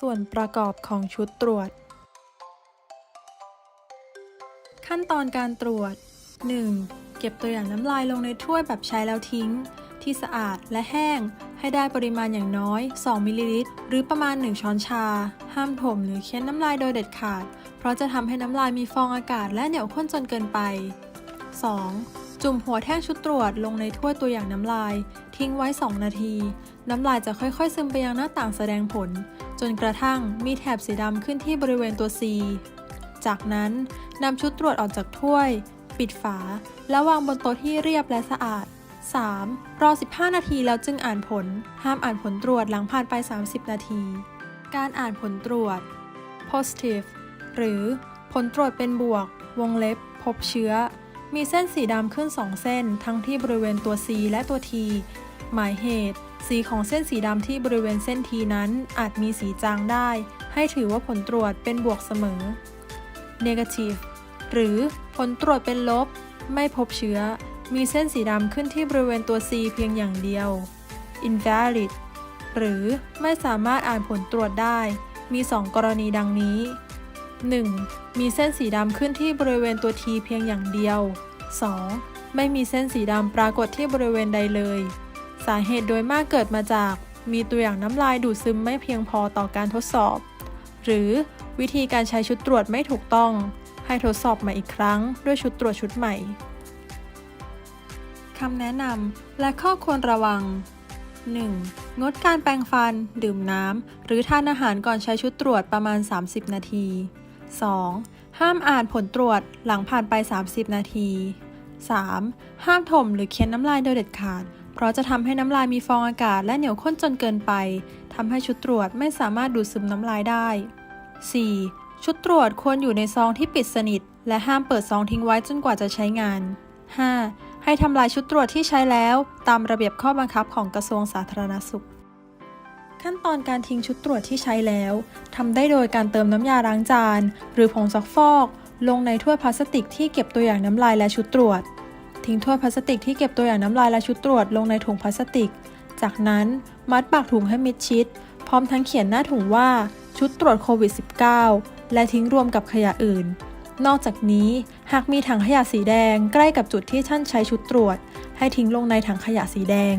ส่วนประกอบของชุดตรวจ ขั้นตอนการตรวจ 1. เก็บตัวอย่างน้ำลายลงในถ้วยแบบใช้แล้วทิ้ง ที่สะอาดและแห้ง ให้ได้ปริมาณอย่างน้อย 2 มิลลิลิตร หรือประมาณ 1 ช้อนชา ห้ามถมหรือเค้นน้ำลายโดยเด็ดขาด เพราะจะทำให้น้ำลายมีฟองอากาศและเหนียวข้นจนเกินไป 2. จุ่มหัวแท่งชุดตรวจลงในถ้วยตัวอย่างน้ำลาย ทิ้งไว้ 2 นาที น้ำลายจะค่อยๆ ซึมไปยังหน้าต่างแสดงผล จนกระทั่งมีแถบสีดำขึ้นที่บริเวณตัว C จากนั้นนำชุดตรวจออกจากถ้วย ปิดฝา แล้ววางบนโต๊ะที่เรียบและสะอาด 3. รอ 15 นาทีแล้วจึงอ่านผล ห้ามอ่านผลตรวจหลังผ่านไป 30 นาที การอ่านผลตรวจ positive หรือผลตรวจเป็นบวก วงเล็บ พบเชื้อ มีเส้นสีดำขึ้น 2 เส้น ทั้งที่บริเวณตัว C และตัว T หมายเหตุ สีของเส้นสีดำที่บริเวณเส้น T นั้นอาจมีสีจางได้ ให้ถือว่าผลตรวจเป็นบวกเสมอ negative หรือผลตรวจเป็นลบ ไม่พบเชื้อ มีเส้นสีดำขึ้นที่บริเวณตัว C เพียงอย่างเดียว invalid หรือไม่สามารถอ่านผลตรวจได้ มี 2 กรณีดังนี้ 1. มีเส้นสีดำขึ้นที่บริเวณตัว T เพียงอย่างเดียว 2. ไม่มีเส้นสีดำปรากฏที่บริเวณใดเลย สาเหตุโดยมากเกิดมาจาก มีตัวอย่างน้ำลายดูดซึมไม่เพียงพอต่อการทดสอบ หรือวิธีการใช้ชุดตรวจไม่ถูกต้อง ให้ทดสอบใหม่อีกครั้ง ด้วยชุดตรวจชุดใหม่คำแนะนำและข้อควรระวัง 1. งดการแปรงฟัน ดื่มน้ำ หรือทานอาหารก่อนใช้ชุดตรวจประมาณ 30 นาที 2. ห้ามอ่านผลตรวจหลังผ่านไป 30 นาที 3. ห้ามถมหรือเค้นน้ำลายโดยเด็ดขาด เพราะจะทำให้น้ำลายมีฟองอากาศและเหนียวข้นจนเกินไปทำให้ชุดตรวจไม่สามารถดูดซึมน้ำลายได้ 4. ชุดตรวจควรอยู่ในซองที่ปิดสนิท และห้ามเปิดซองทิ้งไว้จนกว่าจะใช้งาน 5. ให้ทำลายชุดตรวจที่ใช้แล้ว ตามระเบียบข้อบังคับของกระทรวงสาธารณสุข ขั้นตอนการทิ้งชุดตรวจที่ใช้แล้วทำได้โดยการเติมน้ำยาล้างจาน หรือผงซักฟอก ลงในถ้วยพลาสติกที่เก็บตัวอย่างน้ำลายและชุดตรวจ ทิ้งถ้วยพลาสติกที่เก็บตัวอย่างน้ำลายและชุดตรวจลงในถุงพลาสติก จากนั้นมัดปากถุงให้มิดชิด พร้อมทั้งเขียนหน้าถุงว่าชุดตรวจโควิด -19 และทิ้งรวมกับขยะอื่น นอกจากนี้หากมีถังขยะสีแดงใกล้กับจุดที่ท่านใช้ชุดตรวจ ให้ทิ้งลงในถังขยะสีแดง